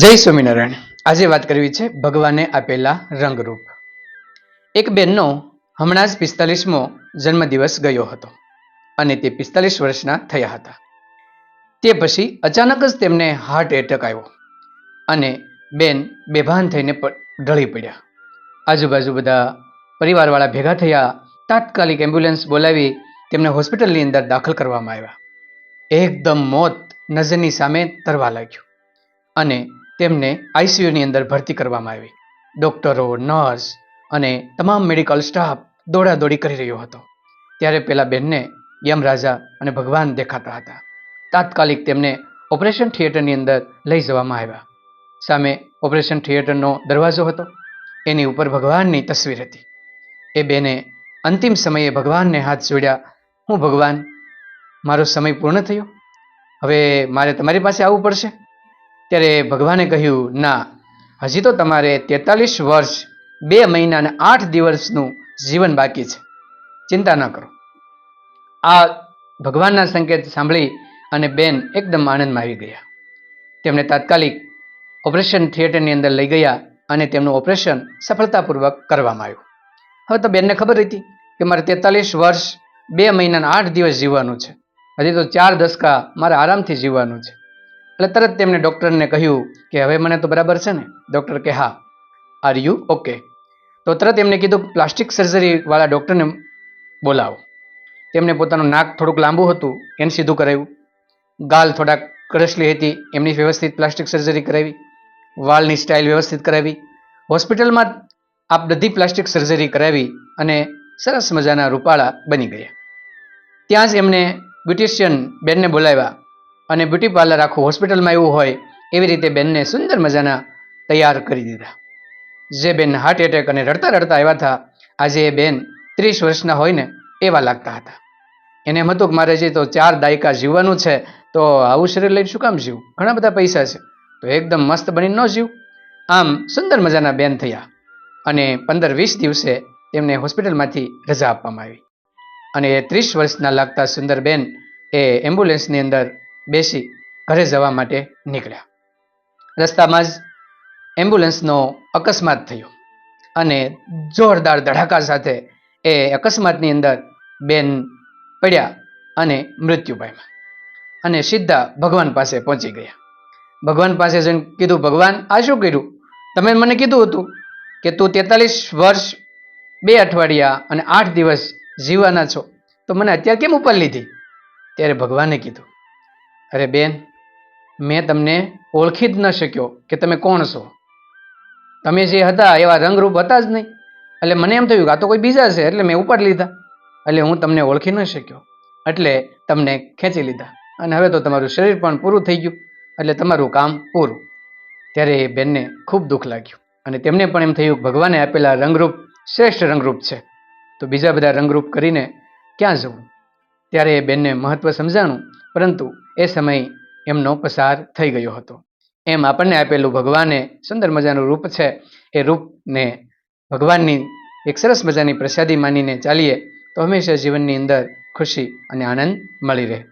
જય સ્વામિનારાયણ. આજે વાત કરવી છે ભગવાને આપેલા રંગરૂપ. એક બેનનો હમણાં જ પિસ્તાલીસમો જન્મદિવસ ગયો હતો અને તે પિસ્તાલીસ વર્ષના થયા હતા. તે પછી અચાનક જ તેમને હાર્ટ એટેક આવ્યો અને બેન બેભાન થઈને ઢળી પડ્યા. આજુબાજુ બધા પરિવારવાળા ભેગા થયા, તાત્કાલિક એમ્બ્યુલન્સ બોલાવી તેમને હોસ્પિટલની અંદર દાખલ કરવામાં આવ્યા. એકદમ મોત નજરની સામે તરવા લાગ્યું અને તેમને આઈસીયુની અંદર ભરતી કરવામાં આવી. ડૉક્ટરો, નર્સ અને તમામ મેડિકલ સ્ટાફ દોડાદોડી કરી રહ્યો હતો. ત્યારે પેલા બેનને યમરાજા અને ભગવાન દેખાતા હતા. તાત્કાલિક તેમને ઓપરેશન થિયેટરની અંદર લઈ જવામાં આવ્યા. સામે ઓપરેશન થિયેટરનો દરવાજો હતો. એની ઉપર ભગવાનની તસવીર હતી. એ બેને અંતિમ સમયે ભગવાનને હાથ જોડ્યા, હું ભગવાન, મારો સમય પૂર્ણ થયો. હવે મારે તમારી પાસે આવવું પડશે. ત્યારે ભગવાને કહ્યું, ના, હજી તો તમારે તેતાલીસ વર્ષ, બે મહિના અને આઠ દિવસનું જીવન બાકી છે. ચિંતા ન કરો. આ ભગવાનના સંકેત સાંભળી અને બેન એકદમ આનંદમાં આવી ગયા. તેમને તાત્કાલિક ઓપરેશન થિયેટરની અંદર લઈ ગયા અને તેમનું ઓપરેશન સફળતાપૂર્વક કરવામાં આવ્યું. હવે તો બેનને ખબર હતી કે મારે તેતાલીસ વર્ષ, બે મહિનાના આઠ દિવસ જીવવાનું છે. હજી તો ચાર દસકા મારે આરામથી જીવવાનું છે. એટલે તરત તેમણે ડૉક્ટરને કહ્યું કે હવે મને તો બરાબર છે ને? ડૉક્ટર કે, હા. આર યુ ઓકે તો તરત એમને કીધું પ્લાસ્ટિક સર્જરીવાળા ડૉક્ટરને બોલાવો. તેમણે પોતાનું નાક થોડુંક લાંબુ હતું, એને સીધું કરાવ્યું. ગાલ થોડાક કરસલી હતી, એમની વ્યવસ્થિત પ્લાસ્ટિક સર્જરી કરાવી. વાળની સ્ટાઇલ વ્યવસ્થિત કરાવી. હોસ્પિટલમાં આ બધી પ્લાસ્ટિક સર્જરી કરાવી અને સરસ મજાના રૂપાળા બની ગયા. ત્યાં જ એમને બ્યુટિશિયન બેનને બોલાવ્યા. અને બ્યુટી પાર્લર આખું હોસ્પિટલમાં એવું હોય એવી રીતે બેનને સુંદર મજાના તૈયાર કરી દીધા. જે બેન હાર્ટ એટેક અને રડતા રડતા આવ્યા હતા, આજે એ બેન ત્રીસ વર્ષના હોય ને એવા લાગતા હતા. એને એમ હતું કે મારે જે તો ચાર દાયકા જીવવાનું છે, તો આવું શરીર લઈને શું કામ જીવું? ઘણા બધા પૈસા છે. તો એકદમ મસ્ત બની ન જીવ. આમ સુંદર મજાના બેન થયા અને પંદર વીસ દિવસે તેમને હોસ્પિટલમાંથી રજા આપવામાં આવી. અને એ ત્રીસ વર્ષના લાગતા સુંદર બેન એ એમ્બ્યુલન્સની અંદર બેસી ઘરે જવા માટે નીકળ્યા. રસ્તામાં જ એમ્બ્યુલન્સનો અકસ્માત થયો અને જોરદાર ધડાકા સાથે એ અકસ્માતની અંદર બેન પડ્યા અને મૃત્યુ પામ્યા અને સીધા ભગવાન પાસે પહોંચી ગયા. ભગવાન પાસે જઈને કીધું, ભગવાન, આ શું કર્યું? તમે મને કીધું હતું કે તું તેતાલીસ વર્ષ બે અઠવાડિયા અને આઠ દિવસ જીવવાના છો. તો મને અત્યારે કેમ ઉપર લીધી? ત્યારે ભગવાને કીધું અરે બેન, મેં તમને ઓળખી જ ન શક્યો કે તમે કોણ છો. તમે જે હતા એવા રંગરૂપ હતા જ નહીં. એટલે મને એમ થયું કે આ તો કોઈ બીજા છે, એટલે મેં ઉપર લીધા. એટલે હું તમને ઓળખી ન શક્યો. એટલે તમને ખેંચી લીધા. અને હવે તો તમારું શરીર પણ પૂરું થઈ ગયું. એટલે તમારું કામ પૂરું. ત્યારે એ બેનને ખૂબ દુઃખ લાગ્યું. અને તેમને પણ એમ થયું કે ભગવાને આપેલા રંગરૂપ શ્રેષ્ઠ રંગરૂપ છે. તો બીજા બધા રંગરૂપ કરીને ક્યાં જવું? ત્યારે એ બેનને મહત્વ સમજાણું. પરંતુ એ સમય એમનો પસાર થઈ ગયો હતો. એમ આપણને આપેલું ભગવાને સુંદર મજાનું રૂપ છે. એ રૂપને ભગવાનની એક સરસ મજાની પ્રસાદી માનીને ચાલીએ તો હંમેશા જીવનની અંદર ખુશી અને આનંદ મળી રહે.